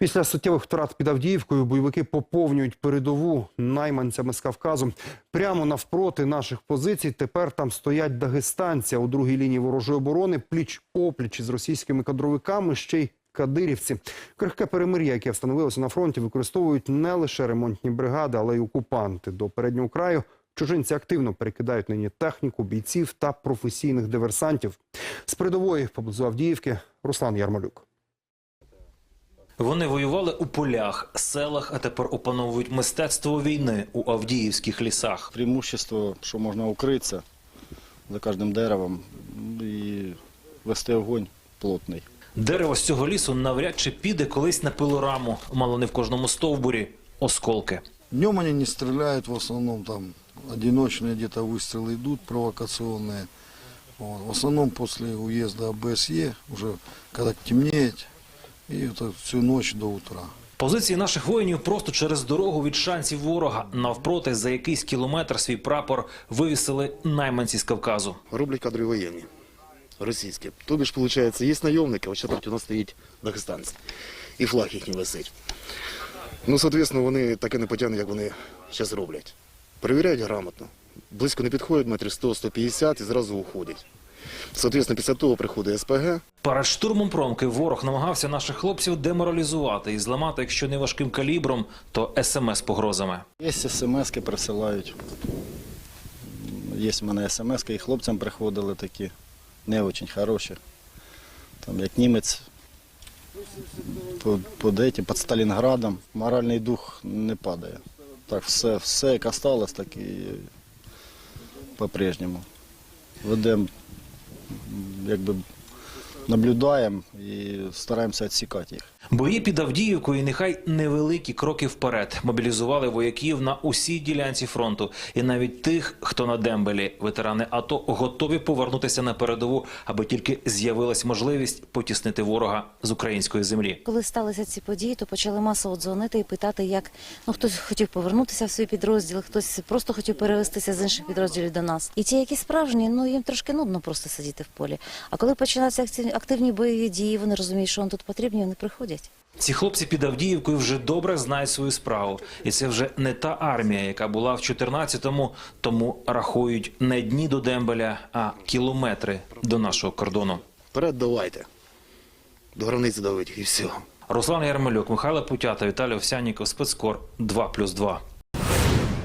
Після суттєвих втрат під Авдіївкою бойовики поповнюють передову найманцями з Кавказу. Прямо навпроти наших позицій тепер там стоять дагестанці. У другій лінії ворожої оборони пліч опліч із російськими кадровиками ще й кадирівці. Крихке перемир'я, яке встановилося на фронті, використовують не лише ремонтні бригади, але й окупанти. До переднього краю чужинці активно перекидають нині техніку, бійців та професійних диверсантів. З передової поблизу Авдіївки Руслан Ярмолюк. Вони воювали у полях, селах, а тепер опановують мистецтво війни у Авдіївських лісах. Преимущество, що можна укритися за кожним деревом і вести огонь плотний. Дерево з цього лісу навряд чи піде колись на пилораму, мало не в кожному стовбурі осколки. Днем они не стреляют, в основном там одиночные где-то выстрелы идут, провокационные. Вот. В основном после уезда ОБСЕ, уже когда темнеет, это всю ночь до утра. Позиції наших воїнів просто через дорогу від шансів ворога. Навпроти за якийсь кілометр свій прапор вивісили найманці з Кавказу. роблять кадрові воєнні, російські. Тобі ж, виходить, є найомники, а ще проти нас стоїть дагестанці. І флаг їхній висить. Ну, соответственно, вони таке не потягнуть, як вони зараз роблять. Перевіряють грамотно. Близько не підходять, метрів 100-150 і зразу уходять. Соответственно, після того приходить СПГ, Перед штурмом промки ворог намагався наших хлопців деморалізувати і зламати, якщо не важким калібром, то смс погрозами. Є смс-ки присилають. Є в мене смс-ки, і хлопцям приходили такі не дуже хороші. Там як німець під, під, під Сталінградом, моральний дух не падає. Так, все, все як осталось, так і по-прежньому. Ведемо, якби наблюдаємо і стараємося відсікати їх. Бої під Авдіївкою, нехай невеликі кроки вперед, мобілізували вояків на усій ділянці фронту, і навіть тих, хто на дембелі, ветерани АТО готові повернутися на передову, аби тільки з'явилась можливість потіснити ворога з української землі. Коли сталися ці події, то почали масово дзвонити і питати, як ну хтось хотів повернутися в свій підрозділ, хтось просто хотів перевестися з інших підрозділів до нас. І ті, які справжні, ну їм трошки нудно просто сидіти в полі. А коли починаються активні бойові дії, вони розуміють, що вони тут потрібні, вони приходять. Ці хлопці під Авдіївкою вже добре знають свою справу, і це вже не та армія, яка була в 14-му, тому рахують не дні до дембеля, а кілометри до нашого кордону. вперед давайте. До границі давить і все. Руслан Ярмолюк, Михайло Путята, Віталій Овсяніков, спецкор 2+,2.